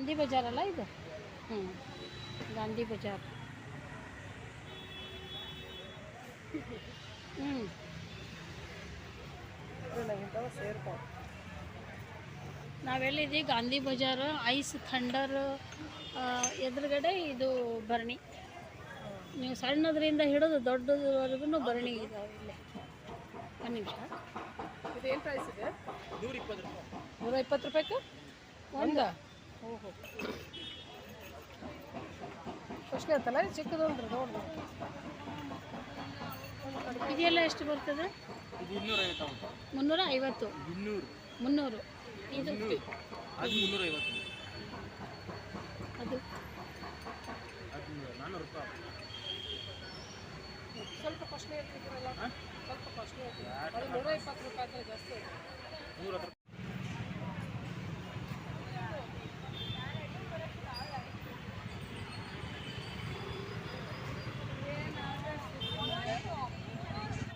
ಗಾಂಧಿ ಬಜಾರ್ ಅಲ್ಲ ಇದು? ಹ್ಞೂ ಗಾಂಧಿ ಬಜಾರ್. ಹ್ಞೂ ನಾವೆಲ್ಲಿದ್ದೀವಿ ಗಾಂಧಿ ಬಜಾರ್ ಐಸ್ ಥಂಡರ್ ಎದುರುಗಡೆ ಇದು ಭರಣಿ. ನೀವು ಸಣ್ಣದ್ರಿಂದ ಹಿಡಿದು ದೊಡ್ಡದವರೆಗೂ ಭರಣಿ ಇದಾವೆ ಇಲ್ಲಿ. ಒಂದು ನಿಮಿಷ. ಇದೇನು ಪ್ರೈಸ್ ಇದೆ? ನೂರ ಇಪ್ಪತ್ತು ರೂಪಾಯಿ ಒಂದು? ಓಹೋ. ಖುಷಿ ಆಯ್ತಲ್ಲ ಚಿಕ್ಕದೊಂದು ನೋಡ್ರಿ ಇದೆಲ್ಲ ಎಷ್ಟು ಬರ್ತದೆ? ಮುನ್ನೂರ ಐವತ್ತು. ಮುನ್ನೂರು. ಇದು ಅದು ಮುನ್ನೂರ ಐವತ್ತು. ಅದು. ಅದು ನಾನ್ನೂರು ರೂಪಾಯಿ ಸ್ವಲ್ಪ ಕಾಸ್ಟ್ಲಿ ಇರ್ತಿದ್ರಲ್ಲ ಸ್ವಲ್ಪ ಕಷ್ಟ ಹೇಳ್ತೀವಿ ಅದು ನೂರ ಇಪ್ಪತ್ತು ರೂಪಾಯಿ ಜಾಸ್ತಿ ಆಯ್ತು. ನೂರ